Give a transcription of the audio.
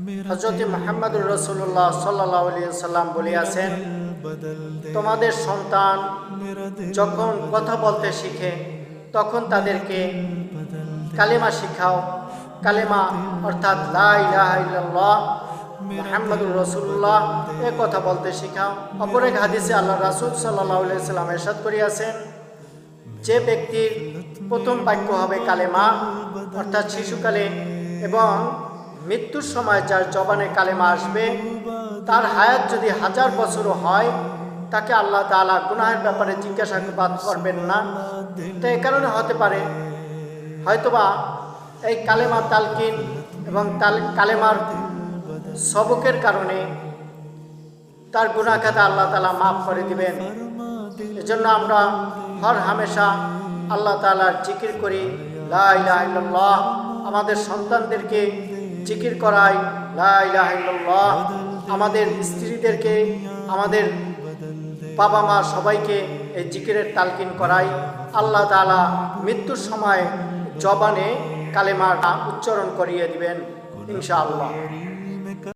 হজরত মোহাম্মদুর রসুল্লাহ সাল্লাহ সাল্লাম বলিয়াছেন তোমাদের সন্তান যখন কথা বলতে শিখে তখন তাদেরকে কালেমা শিখাও। কালেমা অর্থাৎ মুহাম্মাদুর রাসূলুল্লাহ এ কথা বলতে শিখাও। অপর এক হাদিসে আল্লাহ রাসূল আলাইহি সাল্লাম ইরশাদ করিয়াছেন যে ব্যক্তির প্রথম বাক্য হবে কালেমা অর্থাৎ শিশুকালে এবং মৃত্যুর সময় যার জবানে কালেমা আসবে, তার হায়াত যদি হাজার বছরও হয়, তাকে আল্লাহ তালা গুনাহের ব্যাপারে জিজ্ঞাসা জিজ্ঞাসাবাদ করবেন না। তো এই কারণে হতে পারে, হয়তোবা এই কালেমা তালকিন এবং তাল, কালেমার সবকের কারণে তার গুণাখাতা আল্লাহ তালা মাফ করে দিবেন। এজন্য আমরা হর হামেশা আল্লাহ তালার জিকির করি, লা ইলাহা ইল্লাল্লাহ। আমাদের সন্তানদেরকে জিকির করাই আমাদের স্ত্রীদেরকে, আমাদের বাবা মা সবাইকে এই জিকিরের তালকিন করাই আল্লাহ তালা মৃত্যুর সময় জবানে কালেমাটা উচ্চারণ করিয়ে দিবেন, ইনশাআল্লাহ।